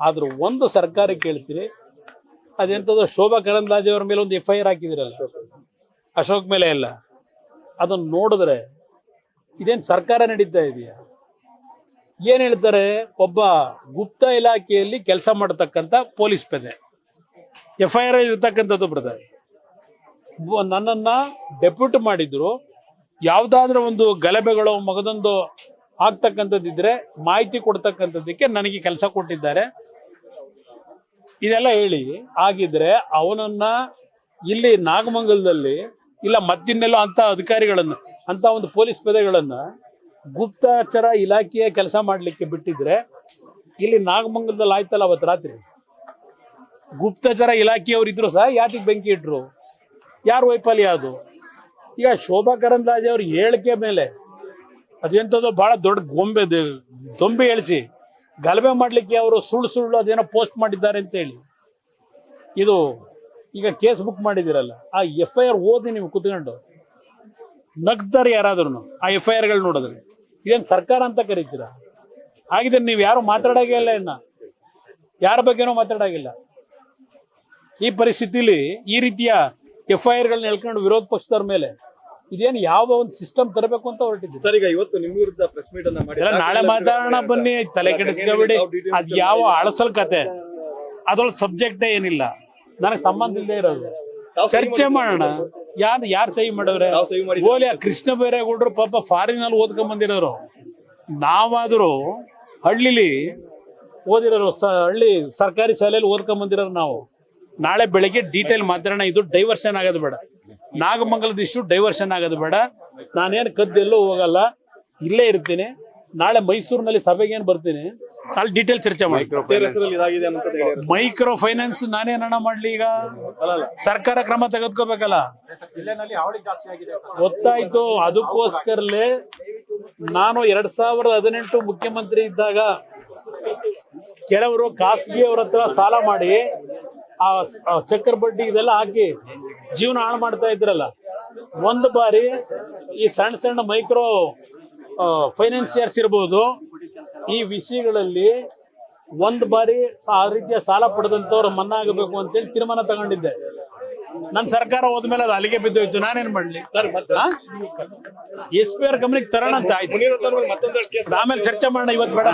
ಆದ್ರೆ ಒಂದು ಸರ್ಕಾರ ಕೇಳ್ತೀರಿ ಅದೆಂಥದ್ದು ಶೋಭಾ ಕರಂದ್ಲಾಜೆ ಅವ್ರ ಮೇಲೆ ಒಂದು ಎಫ್ ಐ ಆರ್ ಹಾಕಿದಿರಲ್ಲ ಅಶೋಕ್ ಮೇಲೆ ಎಲ್ಲ ಅದನ್ನ ನೋಡಿದ್ರೆ ಇದೇನು ಸರ್ಕಾರ ನಡೀತಾ ಇದೆಯಾ? ಏನ್ ಹೇಳ್ತಾರೆ, ಒಬ್ಬ ಗುಪ್ತ ಇಲಾಖೆಯಲ್ಲಿ ಕೆಲಸ ಮಾಡತಕ್ಕಂಥ ಪೊಲೀಸ್ ಪೇದೆ. ಎಫ್ ಐ ಆರ್ ಇರ್ತಕ್ಕಂಥದ್ದು ಬ್ರದರ್. ನನ್ನನ್ನ ಡೆಪ್ಯೂಟ್ ಮಾಡಿದ್ರು. ಯಾವುದಾದ್ರೂ ಒಂದು ಗಲಭೆಗಳು, ಮಗದೊಂದು ಆಗ್ತಕ್ಕಂಥದ್ದಿದ್ರೆ ಮಾಹಿತಿ ಕೊಡ್ತಕ್ಕಂಥದ್ದಕ್ಕೆ ನನಗೆ ಕೆಲಸ ಕೊಟ್ಟಿದ್ದಾರೆ. ಇದೆಲ್ಲ ಹೇಳಿ ಆಗಿದ್ರೆ ಅವನನ್ನ ಇಲ್ಲಿ ನಾಗಮಂಗಲದಲ್ಲಿ ಇಲ್ಲ ಮತ್ತಿನ್ನೆಲ್ಲೋ ಅಂತ ಅಧಿಕಾರಿಗಳನ್ನ ಅಂತ ಒಂದು ಪೊಲೀಸ್ ಪದೆಗಳನ್ನ ಗುಪ್ತಚರ ಇಲಾಖೆಯ ಕೆಲಸ ಮಾಡಲಿಕ್ಕೆ ಬಿಟ್ಟಿದ್ರೆ ಇಲ್ಲಿ ನಾಗಮಂಗಲದಲ್ಲಿ ಆಯ್ತಲ್ಲ ಅವತ್ತು ರಾತ್ರಿ? ಗುಪ್ತಚರ ಇಲಾಖೆಯವರು ಇದ್ರು ಸಹ ಯಾತಿಗೆ ಬೆಂಕಿ ಇಟ್ರು? ಯಾರು ವೈಫಲ್ಯ ಅದು? ಈಗ ಶೋಭಾ ಕರಂದ್ಲಾಜೆ ಅವ್ರ ಹೇಳಿಕೆ ಮೇಲೆ ಅದೆಂಥದ್ದು ಬಹಳ ದೊಡ್ಡ ಗೊಂಬೆ ದೊಂಬೆ ಎಳಿಸಿ ಗಲಭೆ ಮಾಡಲಿಕ್ಕೆ ಅವರು ಸುಳ್ಳು ಸುಳ್ಳು ಅದೇನೋ ಪೋಸ್ಟ್ ಮಾಡಿದ್ದಾರೆ ಅಂತೇಳಿ ಇದು ಈಗ ಕೇಸ್ ಬುಕ್ ಮಾಡಿದ್ದೀರಲ್ಲ, ಆ ಎಫ್ ಐ ಆರ್ ಓದಿ ನೀವು ಕುತ್ಕೊಂಡು ನಗ್ತಾರೆ ಯಾರಾದ್ರೂ ಆ ಎಫ್ ಐ ಆರ್ಗಳು ನೋಡಿದ್ರೆ. ಇದೇನು ಸರ್ಕಾರ ಅಂತ ಕರಿತೀರಾ? ಹಾಗಿದ್ರೆ ನೀವು ಯಾರು ಮಾತಾಡೋಂಗೇ ಇಲ್ಲ ಇನ್ನು? ಯಾರ ಬಗ್ಗೆನೂ ಮಾತಾಡೋಂಗಿಲ್ಲ ಈ ಪರಿಸ್ಥಿತಿಲಿ ಈ ರೀತಿಯ ಎಫ್ ಐ ಆರ್ಗಳನ್ನ ಹೇಳ್ಕೊಂಡು ವಿರೋಧ ಪಕ್ಷದವ್ರ ಮೇಲೆ ಇದೇನು ಯಾವ ಒಂದು ಸಿಸ್ಟಮ್ ತರಬೇಕು ಅಂತ ಹೊರಟಿದ್ದೆ ಸರ್ ಈಗ ಇವತ್ತು ನಿಮ್ಮ ವಿರುದ್ಧ ಪ್ರೆಸ್ ಮೀಟ್ ಅನ್ನ ಮಾಡಿ ನಾಳೆ ಮಾತಾಡೋಣ ಬನ್ನಿ ತಲೆ ಕೆಡಿಸ್ಕೋಬೇಡಿ ಅದ್ ಯಾವ ಅಳಸಲ್ ಕತೆ? ಅದ್ರೊಳಗೆ ಸಬ್ಜೆಕ್ಟೇ ಏನಿಲ್ಲ. ನನಗೆ ಸಂಬಂಧ ಇಲ್ಲದೆ ಇರೋದು. ಚರ್ಚೆ ಮಾಡೋಣ. ಯಾರು ಯಾರು ಸಹಿ ಮಾಡವ್ರೆ? ಓಲಿ ಆ ಕೃಷ್ಣ ಬೈರೇಗೌಡರು ಪಾಪ ಫಾರಿನ್ ಅಲ್ಲಿ ಓದ್ಕೊಂಡ್ ಬಂದಿರೋರು. ನಾವಾದ್ರೂ ಹಳ್ಳಿಲಿ ಓದಿರೋರು ಹಳ್ಳಿ ಸರ್ಕಾರಿ ಶಾಲೆಯಲ್ಲಿ ಓದ್ಕೊಂಡ್ ಬಂದಿರೋರು ನಾವು. ನಾಳೆ ಬೆಳಗ್ಗೆ ಡೀಟೇಲ್ ಮಾತಾಡೋಣ. ಇದು ಡೈವರ್ಷನ್ ಆಗೋದು ಬೇಡ. ನಾಗಮಂಗಲದ ಇಶ್ಯೂ ಡೈವರ್ಷನ್ ಆಗೋದು ಬೇಡ. ನಾನೇನು ಕದ್ದೆಲ್ಲೋ ಹೋಗಲ್ಲ. ಇಲ್ಲೇ ಇರ್ತೀನಿ. ನಾಳೆ ಮೈಸೂರಿನಲ್ಲಿ ಸಭೆಗೆ ಏನು ಬರ್ತೀನಿ? ಅಲ್ಲಿ ಡೀಟೇಲ್ ಚರ್ಚೆ ಮಾಡಿ. ಮೈಕ್ರೋ ಫೈನಾನ್ಸ್ ನಾನೇನಣ್ಣ ಮಾಡ್ಲಿ ಈಗ? ಸರ್ಕಾರ ಕ್ರಮ ತೆಗೆದುಕೋಬೇಕಲ್ಲ? ಗೊತ್ತಾಯ್ತು. ಅದಕ್ಕೋಸ್ಕರಲೇ ನಾನು ಎರಡ್ ಸಾವಿರದ ಹದಿನೆಂಟು ಮುಖ್ಯಮಂತ್ರಿ ಇದ್ದಾಗ ಕೆಲವರು ಖಾಸಗಿ ಅವ್ರ ಹತ್ರ ಸಾಲ ಮಾಡಿ ಆ ಚಕ್ರ ಬಡ್ಡಿ ಇದೆಲ್ಲ ಹಾಕಿ ಜೀವನ ಹಾಳು ಮಾಡ್ತಾ ಇದ್ರಲ್ಲ. ಒಂದು ಬಾರಿ ಈ ಸಣ್ಣ ಸಣ್ಣ ಮೈಕ್ರೋ ಫೈನಾನ್ಸಿಯರ್ಸ್ ಇರ್ಬೋದು ಈ ವಿಷಯಗಳಲ್ಲಿ ಒಂದು ಬಾರಿ ಆ ರೀತಿಯ ಸಾಲ ಪಡೆದಂಥವ್ರು ಮನ್ನಾ ಆಗಬೇಕು ಅಂತೇಳಿ ತೀರ್ಮಾನ ತಗೊಂಡಿದ್ದೆ. ನನ್ನ ಸರ್ಕಾರ ಹೋದ್ಮೇಲೆ ಅದು ಅಲ್ಲಿಗೆ ಬಿದ್ದೋಯ್ತು. ನಾನೇನ್ ಮಾಡ್ಲಿ? ಸರ್ ಎಸ್ ಪಿ ಆರ್ ಕಂಪ್ನಿಗೆ ತರೋಣ ಅಂತ ಆಯ್ತು ಆಮೇಲೆ ಚರ್ಚೆ ಮಾಡೋಣ ಇವತ್ತು ಬೇಡ